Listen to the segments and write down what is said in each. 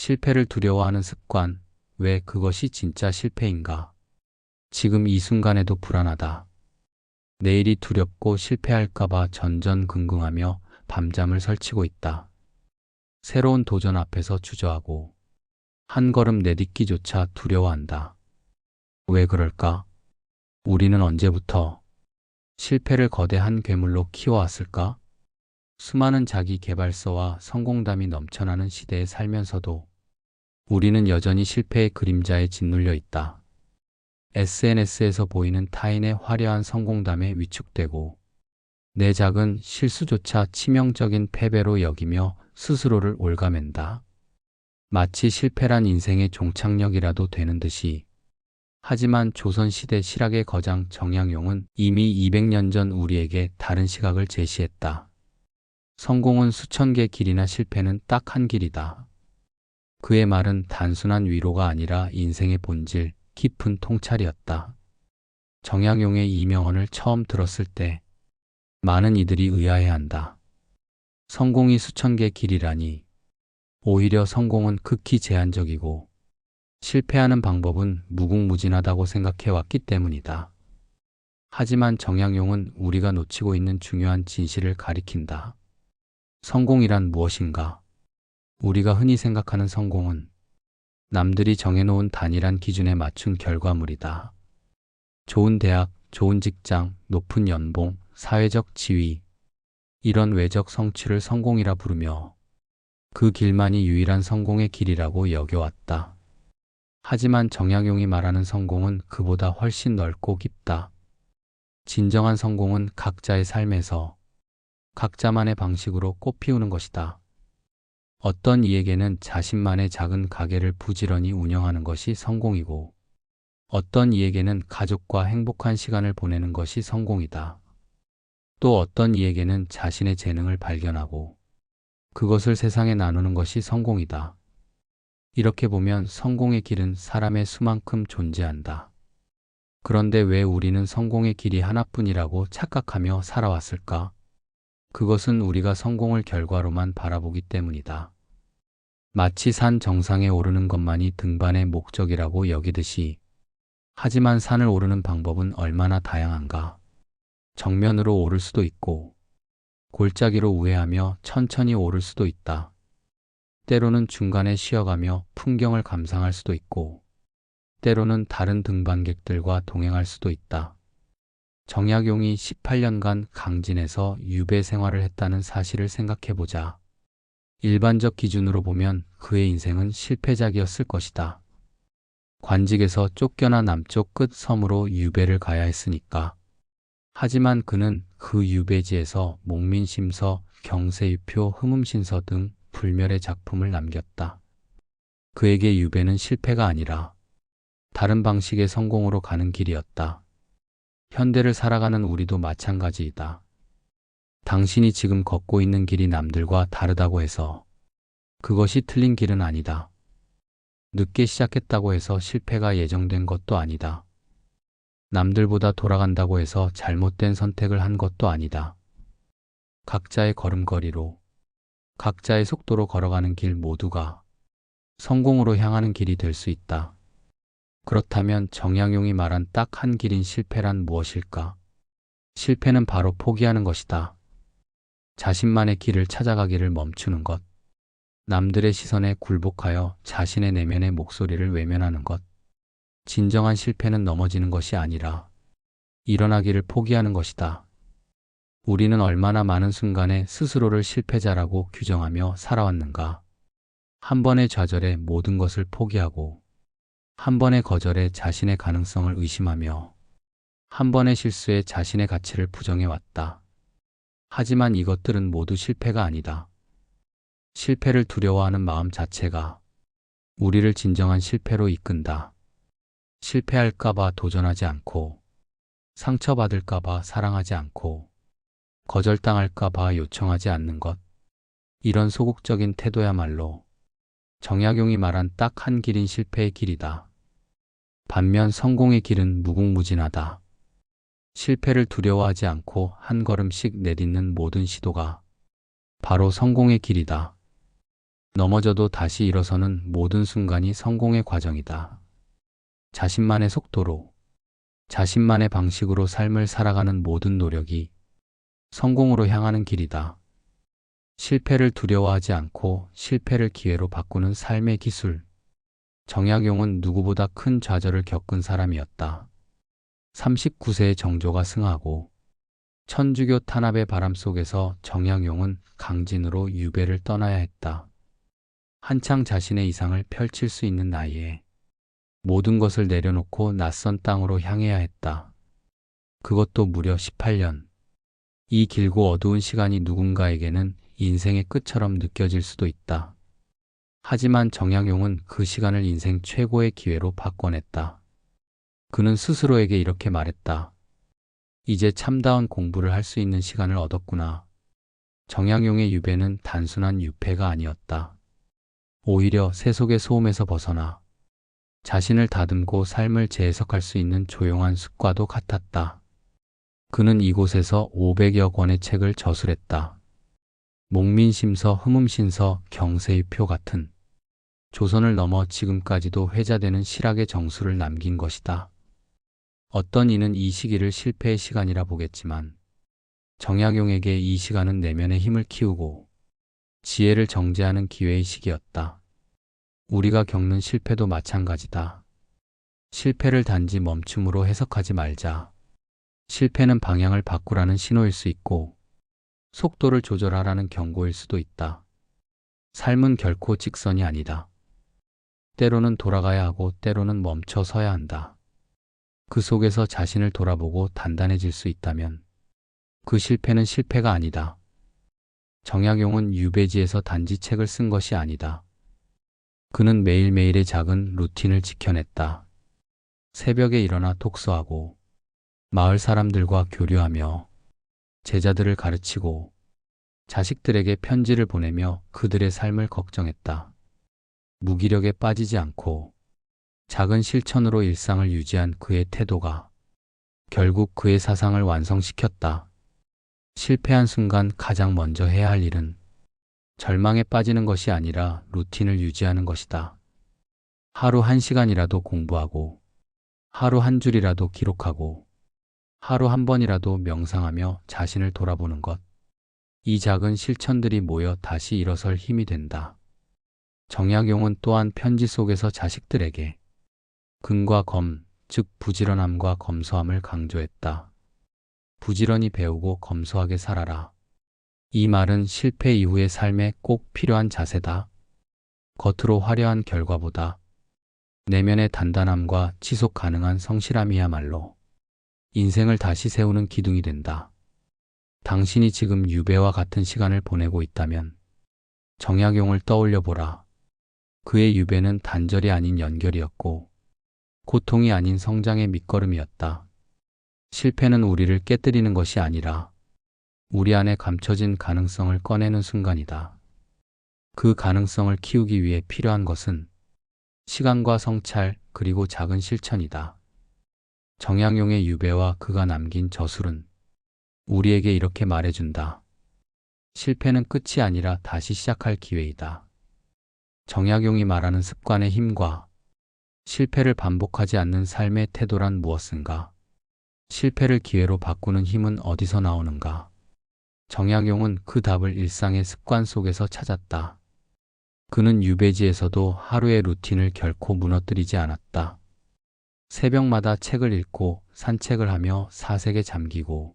실패를 두려워하는 습관, 왜 그것이 진짜 실패인가? 지금 이 순간에도 불안하다. 내일이 두렵고 실패할까봐 전전긍긍하며 밤잠을 설치고 있다. 새로운 도전 앞에서 주저하고 한 걸음 내딛기조차 두려워한다. 왜 그럴까? 우리는 언제부터 실패를 거대한 괴물로 키워왔을까? 수많은 자기 개발서와 성공담이 넘쳐나는 시대에 살면서도 우리는 여전히 실패의 그림자에 짓눌려 있다. SNS에서 보이는 타인의 화려한 성공담에 위축되고 내 작은 실수조차 치명적인 패배로 여기며 스스로를 올가맨다. 마치 실패란 인생의 종착역이라도 되는 듯이 하지만 조선시대 실학의 거장 정약용은 이미 200년 전 우리에게 다른 시각을 제시했다. 성공은 수천 개 길이나 실패는 딱 한 길이다. 그의 말은 단순한 위로가 아니라 인생의 본질, 깊은 통찰이었다. 정약용의 이 명언을 처음 들었을 때 많은 이들이 의아해한다. 성공이 수천 개 길이라니 오히려 성공은 극히 제한적이고 실패하는 방법은 무궁무진하다고 생각해왔기 때문이다. 하지만 정약용은 우리가 놓치고 있는 중요한 진실을 가리킨다. 성공이란 무엇인가? 우리가 흔히 생각하는 성공은 남들이 정해놓은 단일한 기준에 맞춘 결과물이다. 좋은 대학, 좋은 직장, 높은 연봉, 사회적 지위, 이런 외적 성취를 성공이라 부르며 그 길만이 유일한 성공의 길이라고 여겨왔다. 하지만 정약용이 말하는 성공은 그보다 훨씬 넓고 깊다. 진정한 성공은 각자의 삶에서 각자만의 방식으로 꽃피우는 것이다. 어떤 이에게는 자신만의 작은 가게를 부지런히 운영하는 것이 성공이고, 어떤 이에게는 가족과 행복한 시간을 보내는 것이 성공이다. 또 어떤 이에게는 자신의 재능을 발견하고, 그것을 세상에 나누는 것이 성공이다. 이렇게 보면 성공의 길은 사람의 수만큼 존재한다. 그런데 왜 우리는 성공의 길이 하나뿐이라고 착각하며 살아왔을까? 그것은 우리가 성공을 결과로만 바라보기 때문이다. 마치 산 정상에 오르는 것만이 등반의 목적이라고 여기듯이 하지만 산을 오르는 방법은 얼마나 다양한가. 정면으로 오를 수도 있고 골짜기로 우회하며 천천히 오를 수도 있다. 때로는 중간에 쉬어가며 풍경을 감상할 수도 있고 때로는 다른 등반객들과 동행할 수도 있다. 정약용이 18년간 강진에서 유배 생활을 했다는 사실을 생각해 보자. 일반적 기준으로 보면 그의 인생은 실패작이었을 것이다. 관직에서 쫓겨나 남쪽 끝 섬으로 유배를 가야 했으니까. 하지만 그는 그 유배지에서 목민심서, 경세유표, 흠음신서 등 불멸의 작품을 남겼다. 그에게 유배는 실패가 아니라 다른 방식의 성공으로 가는 길이었다. 현대를 살아가는 우리도 마찬가지이다. 당신이 지금 걷고 있는 길이 남들과 다르다고 해서 그것이 틀린 길은 아니다. 늦게 시작했다고 해서 실패가 예정된 것도 아니다. 남들보다 돌아간다고 해서 잘못된 선택을 한 것도 아니다. 각자의 걸음걸이로, 각자의 속도로 걸어가는 길 모두가 성공으로 향하는 길이 될 수 있다. 그렇다면 정약용이 말한 딱 한 길인 실패란 무엇일까? 실패는 바로 포기하는 것이다. 자신만의 길을 찾아가기를 멈추는 것. 남들의 시선에 굴복하여 자신의 내면의 목소리를 외면하는 것. 진정한 실패는 넘어지는 것이 아니라 일어나기를 포기하는 것이다. 우리는 얼마나 많은 순간에 스스로를 실패자라고 규정하며 살아왔는가. 한 번의 좌절에 모든 것을 포기하고 한 번의 거절에 자신의 가능성을 의심하며 한 번의 실수에 자신의 가치를 부정해왔다. 하지만 이것들은 모두 실패가 아니다. 실패를 두려워하는 마음 자체가 우리를 진정한 실패로 이끈다. 실패할까봐 도전하지 않고, 상처받을까봐 사랑하지 않고, 거절당할까봐 요청하지 않는 것. 이런 소극적인 태도야말로 정약용이 말한 딱 한 길인 실패의 길이다. 반면 성공의 길은 무궁무진하다. 실패를 두려워하지 않고 한 걸음씩 내딛는 모든 시도가 바로 성공의 길이다. 넘어져도 다시 일어서는 모든 순간이 성공의 과정이다. 자신만의 속도로, 자신만의 방식으로 삶을 살아가는 모든 노력이 성공으로 향하는 길이다. 실패를 두려워하지 않고 실패를 기회로 바꾸는 삶의 기술. 정약용은 누구보다 큰 좌절을 겪은 사람이었다. 39세의 정조가 승하고 천주교 탄압의 바람 속에서 정약용은 강진으로 유배를 떠나야 했다. 한창 자신의 이상을 펼칠 수 있는 나이에 모든 것을 내려놓고 낯선 땅으로 향해야 했다. 그것도 무려 18년. 이 길고 어두운 시간이 누군가에게는 인생의 끝처럼 느껴질 수도 있다. 하지만 정약용은 그 시간을 인생 최고의 기회로 바꿔냈다. 그는 스스로에게 이렇게 말했다. 이제 참다운 공부를 할 수 있는 시간을 얻었구나. 정약용의 유배는 단순한 유폐가 아니었다. 오히려 세속의 소음에서 벗어나 자신을 다듬고 삶을 재해석할 수 있는 조용한 숲과도 같았다. 그는 이곳에서 500여 권의 책을 저술했다. 목민심서, 흠음신서, 경세의표 같은 조선을 넘어 지금까지도 회자되는 실학의 정수를 남긴 것이다. 어떤 이는 이 시기를 실패의 시간이라 보겠지만 정약용에게 이 시간은 내면의 힘을 키우고 지혜를 정제하는 기회의 시기였다. 우리가 겪는 실패도 마찬가지다. 실패를 단지 멈춤으로 해석하지 말자. 실패는 방향을 바꾸라는 신호일 수 있고 속도를 조절하라는 경고일 수도 있다. 삶은 결코 직선이 아니다. 때로는 돌아가야 하고 때로는 멈춰 서야 한다. 그 속에서 자신을 돌아보고 단단해질 수 있다면 그 실패는 실패가 아니다. 정약용은 유배지에서 단지 책을 쓴 것이 아니다. 그는 매일매일의 작은 루틴을 지켜냈다. 새벽에 일어나 독서하고 마을 사람들과 교류하며 제자들을 가르치고 자식들에게 편지를 보내며 그들의 삶을 걱정했다. 무기력에 빠지지 않고 작은 실천으로 일상을 유지한 그의 태도가 결국 그의 사상을 완성시켰다. 실패한 순간 가장 먼저 해야 할 일은 절망에 빠지는 것이 아니라 루틴을 유지하는 것이다. 하루 한 시간이라도 공부하고, 하루 한 줄이라도 기록하고, 하루 한 번이라도 명상하며 자신을 돌아보는 것. 이 작은 실천들이 모여 다시 일어설 힘이 된다. 정약용은 또한 편지 속에서 자식들에게 근과 검, 즉 부지런함과 검소함을 강조했다. 부지런히 배우고 검소하게 살아라. 이 말은 실패 이후의 삶에 꼭 필요한 자세다. 겉으로 화려한 결과보다 내면의 단단함과 지속 가능한 성실함이야말로 인생을 다시 세우는 기둥이 된다. 당신이 지금 유배와 같은 시간을 보내고 있다면 정약용을 떠올려 보라. 그의 유배는 단절이 아닌 연결이었고 고통이 아닌 성장의 밑거름이었다. 실패는 우리를 깨뜨리는 것이 아니라 우리 안에 감춰진 가능성을 꺼내는 순간이다. 그 가능성을 키우기 위해 필요한 것은 시간과 성찰 그리고 작은 실천이다. 정약용의 유배와 그가 남긴 저술은 우리에게 이렇게 말해준다. 실패는 끝이 아니라 다시 시작할 기회이다. 정약용이 말하는 습관의 힘과 실패를 반복하지 않는 삶의 태도란 무엇인가? 실패를 기회로 바꾸는 힘은 어디서 나오는가? 정약용은 그 답을 일상의 습관 속에서 찾았다. 그는 유배지에서도 하루의 루틴을 결코 무너뜨리지 않았다. 새벽마다 책을 읽고 산책을 하며 사색에 잠기고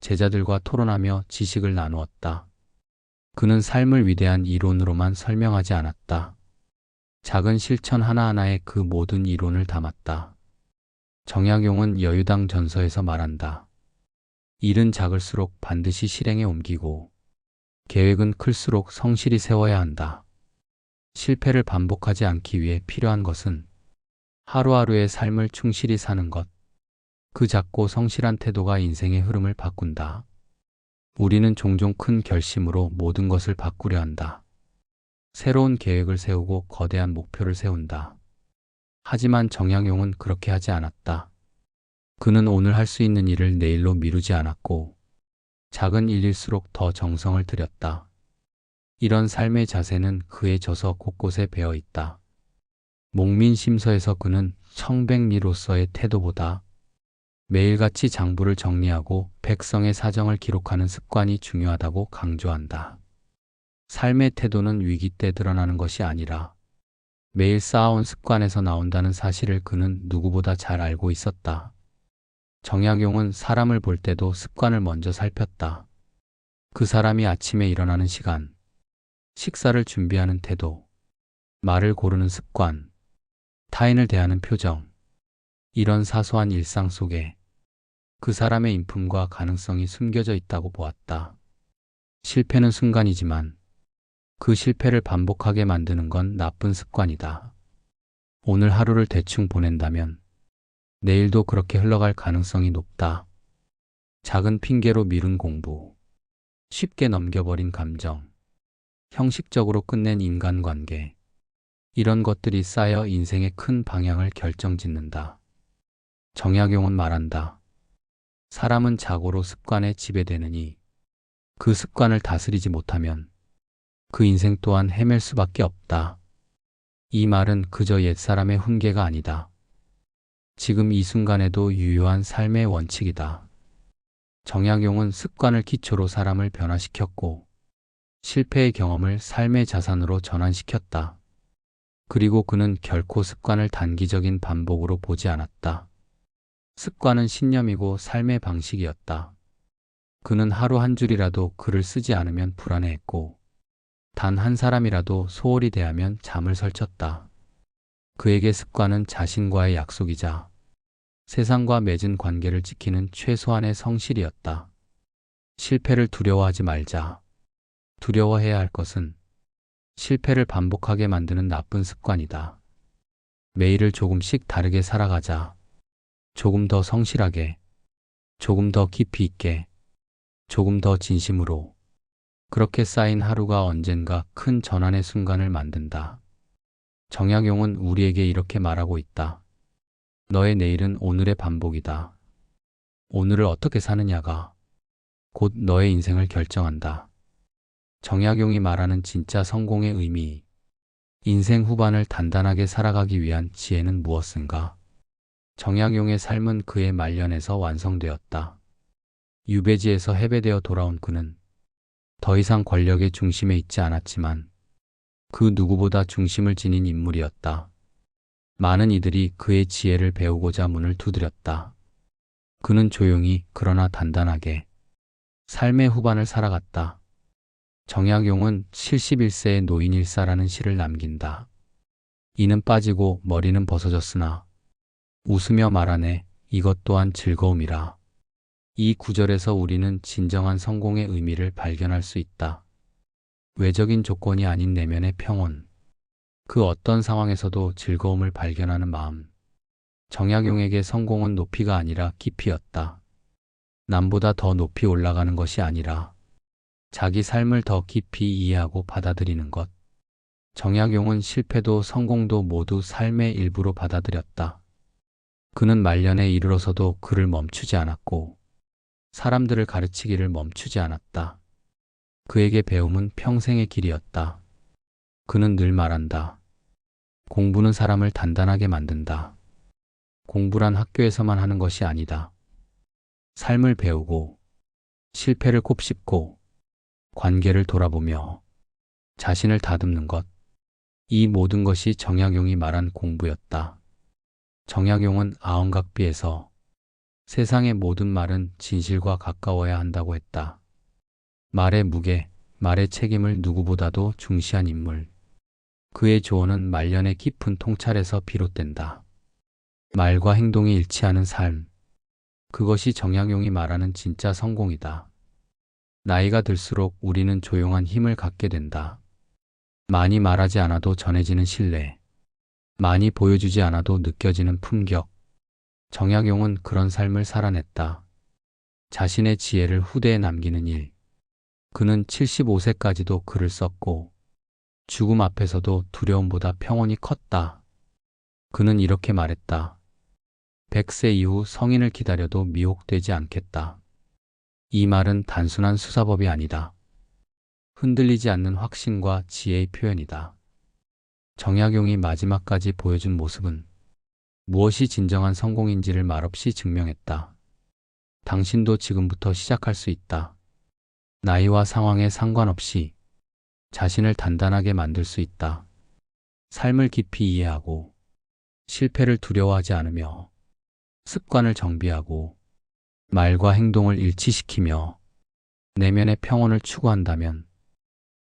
제자들과 토론하며 지식을 나누었다. 그는 삶을 위대한 이론으로만 설명하지 않았다. 작은 실천 하나하나에 그 모든 이론을 담았다. 정약용은 여유당 전서에서 말한다. 일은 작을수록 반드시 실행에 옮기고 계획은 클수록 성실히 세워야 한다. 실패를 반복하지 않기 위해 필요한 것은 하루하루의 삶을 충실히 사는 것. 그 작고 성실한 태도가 인생의 흐름을 바꾼다. 우리는 종종 큰 결심으로 모든 것을 바꾸려 한다. 새로운 계획을 세우고 거대한 목표를 세운다. 하지만 정약용은 그렇게 하지 않았다. 그는 오늘 할 수 있는 일을 내일로 미루지 않았고, 작은 일일수록 더 정성을 들였다. 이런 삶의 자세는 그의 저서 곳곳에 배어 있다. 목민심서에서 그는 청백리로서의 태도보다 매일같이 장부를 정리하고 백성의 사정을 기록하는 습관이 중요하다고 강조한다. 삶의 태도는 위기 때 드러나는 것이 아니라 매일 쌓아온 습관에서 나온다는 사실을 그는 누구보다 잘 알고 있었다. 정약용은 사람을 볼 때도 습관을 먼저 살폈다. 그 사람이 아침에 일어나는 시간, 식사를 준비하는 태도, 말을 고르는 습관, 타인을 대하는 표정, 이런 사소한 일상 속에 그 사람의 인품과 가능성이 숨겨져 있다고 보았다. 실패는 순간이지만 그 실패를 반복하게 만드는 건 나쁜 습관이다. 오늘 하루를 대충 보낸다면 내일도 그렇게 흘러갈 가능성이 높다. 작은 핑계로 미룬 공부, 쉽게 넘겨버린 감정, 형식적으로 끝낸 인간관계, 이런 것들이 쌓여 인생의 큰 방향을 결정짓는다. 정약용은 말한다. 사람은 자고로 습관에 지배되느니 그 습관을 다스리지 못하면 그 인생 또한 헤맬 수밖에 없다. 이 말은 그저 옛사람의 훈계가 아니다. 지금 이 순간에도 유효한 삶의 원칙이다. 정약용은 습관을 기초로 사람을 변화시켰고 실패의 경험을 삶의 자산으로 전환시켰다. 그리고 그는 결코 습관을 단기적인 반복으로 보지 않았다. 습관은 신념이고 삶의 방식이었다. 그는 하루 한 줄이라도 글을 쓰지 않으면 불안해했고, 단 한 사람이라도 소홀히 대하면 잠을 설쳤다. 그에게 습관은 자신과의 약속이자 세상과 맺은 관계를 지키는 최소한의 성실이었다. 실패를 두려워하지 말자. 두려워해야 할 것은 실패를 반복하게 만드는 나쁜 습관이다. 매일을 조금씩 다르게 살아가자. 조금 더 성실하게, 조금 더 깊이 있게, 조금 더 진심으로. 그렇게 쌓인 하루가 언젠가 큰 전환의 순간을 만든다. 정약용은 우리에게 이렇게 말하고 있다. 너의 내일은 오늘의 반복이다. 오늘을 어떻게 사느냐가 곧 너의 인생을 결정한다. 정약용이 말하는 진짜 성공의 의미, 인생 후반을 단단하게 살아가기 위한 지혜는 무엇인가? 정약용의 삶은 그의 말년에서 완성되었다. 유배지에서 해배되어 돌아온 그는 더 이상 권력의 중심에 있지 않았지만 그 누구보다 중심을 지닌 인물이었다. 많은 이들이 그의 지혜를 배우고자 문을 두드렸다. 그는 조용히 그러나 단단하게 삶의 후반을 살아갔다. 정약용은 71세의 노인 일사라는 시를 남긴다. 이는 빠지고 머리는 벗어졌으나 웃으며 말하네 이것 또한 즐거움이라. 이 구절에서 우리는 진정한 성공의 의미를 발견할 수 있다. 외적인 조건이 아닌 내면의 평온. 그 어떤 상황에서도 즐거움을 발견하는 마음. 정약용에게 성공은 높이가 아니라 깊이였다. 남보다 더 높이 올라가는 것이 아니라 자기 삶을 더 깊이 이해하고 받아들이는 것. 정약용은 실패도 성공도 모두 삶의 일부로 받아들였다. 그는 말년에 이르러서도 그를 멈추지 않았고 사람들을 가르치기를 멈추지 않았다. 그에게 배움은 평생의 길이었다. 그는 늘 말한다. 공부는 사람을 단단하게 만든다. 공부란 학교에서만 하는 것이 아니다. 삶을 배우고 실패를 곱씹고 관계를 돌아보며 자신을 다듬는 것. 이 모든 것이 정약용이 말한 공부였다. 정약용은 아언각비에서 세상의 모든 말은 진실과 가까워야 한다고 했다. 말의 무게, 말의 책임을 누구보다도 중시한 인물. 그의 조언은 말년의 깊은 통찰에서 비롯된다. 말과 행동이 일치하는 삶. 그것이 정약용이 말하는 진짜 성공이다. 나이가 들수록 우리는 조용한 힘을 갖게 된다. 많이 말하지 않아도 전해지는 신뢰. 많이 보여주지 않아도 느껴지는 품격. 정약용은 그런 삶을 살아냈다. 자신의 지혜를 후대에 남기는 일. 그는 75세까지도 글을 썼고, 죽음 앞에서도 두려움보다 평온이 컸다. 그는 이렇게 말했다. 100세 이후 성인을 기다려도 미혹되지 않겠다. 이 말은 단순한 수사법이 아니다. 흔들리지 않는 확신과 지혜의 표현이다. 정약용이 마지막까지 보여준 모습은 무엇이 진정한 성공인지를 말없이 증명했다. 당신도 지금부터 시작할 수 있다. 나이와 상황에 상관없이 자신을 단단하게 만들 수 있다. 삶을 깊이 이해하고 실패를 두려워하지 않으며 습관을 정비하고 말과 행동을 일치시키며 내면의 평온을 추구한다면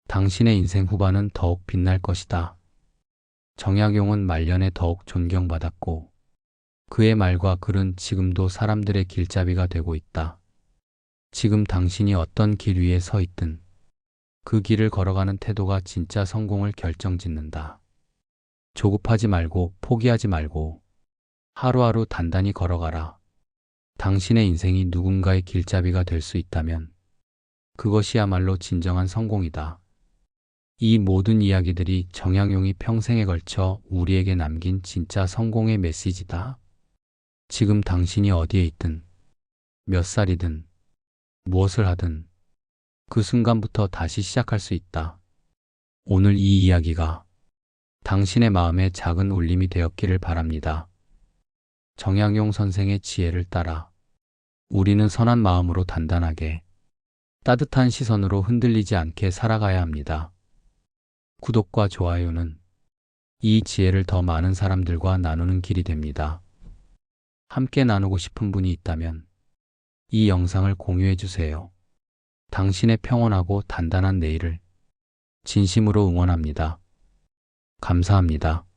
당신의 인생 후반은 더욱 빛날 것이다. 정약용은 말년에 더욱 존경받았고 그의 말과 글은 지금도 사람들의 길잡이가 되고 있다. 지금 당신이 어떤 길 위에 서 있든 그 길을 걸어가는 태도가 진짜 성공을 결정짓는다. 조급하지 말고 포기하지 말고 하루하루 단단히 걸어가라. 당신의 인생이 누군가의 길잡이가 될 수 있다면 그것이야말로 진정한 성공이다. 이 모든 이야기들이 정약용이 평생에 걸쳐 우리에게 남긴 진짜 성공의 메시지다. 지금 당신이 어디에 있든, 몇 살이든, 무엇을 하든, 그 순간부터 다시 시작할 수 있다. 오늘 이 이야기가 당신의 마음에 작은 울림이 되었기를 바랍니다. 정약용 선생의 지혜를 따라 우리는 선한 마음으로 단단하게 따뜻한 시선으로 흔들리지 않게 살아가야 합니다. 구독과 좋아요는 이 지혜를 더 많은 사람들과 나누는 길이 됩니다. 함께 나누고 싶은 분이 있다면 이 영상을 공유해 주세요. 당신의 평온하고 단단한 내일을 진심으로 응원합니다. 감사합니다.